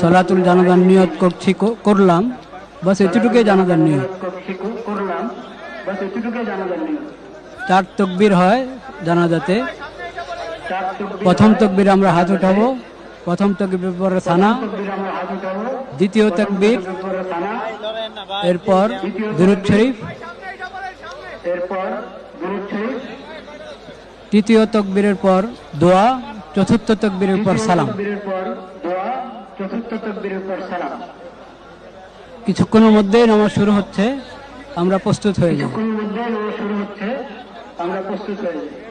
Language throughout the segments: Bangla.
সলাতুল জানাজার নিয়ত করছি করলাম। বাস এতটুকুই জানাজার নিয়ত। চার তকবির হয় জানাজাতে। প্রথম তকবির আমরা হাত উঠাবো। প্রথম তকবির পরে সানা। দ্বিতীয় তকবির, এরপর দুরুদ শরীফ। তৃতীয় তকবীরের পর দোয়া। চতুর্থ তকবীরের পর সালাম। চতুর্থ সালাম। কিছুক্ষণের মধ্যেই নামাজ শুরু হচ্ছে আমরা প্রস্তুত হয়ে যাব। কোন মধ্যে নামাজ শুরু হচ্ছে আমরা প্রস্তুত হয়ে যাই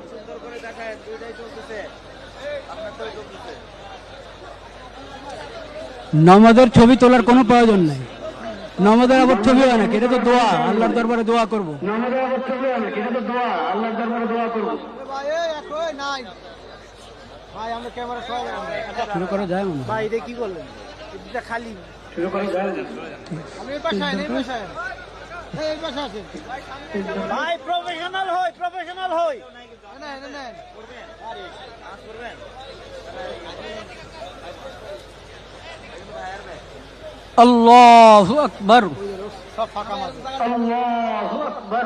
নমাজের ছবি তোলার কোনো প্রয়োজন নেই। নমাজের আবার ছবি হয় নাকি? এটা তো দোয়া আল্লাহর দরবারে দোয়া করব। নামাজের আবার ছবি হয় অনেক এটা তো দোয়া আল্লাহর দরবারে দোয়া করব। নাই ভাই আমরা ক্যামেরা সবাই শুরু করা যায় মনে ভাই এটা কি করলেন এটা খালি। শুরু করা যায় না। আমি এই পাশে আইন, এই পাশে আইন। এই, এই পাশে আছেন ভাই প্রফেশনাল হই প্রফেশনাল হই। না না না আল্লাহু আকবার। সব ফাঁকা মাঝে আল্লাহু আকবার।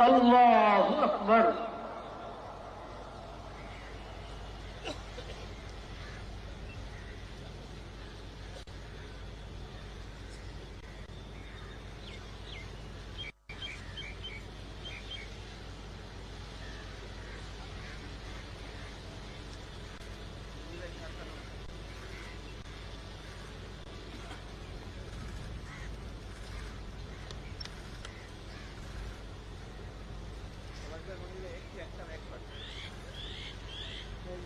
আল্লাহু আকবার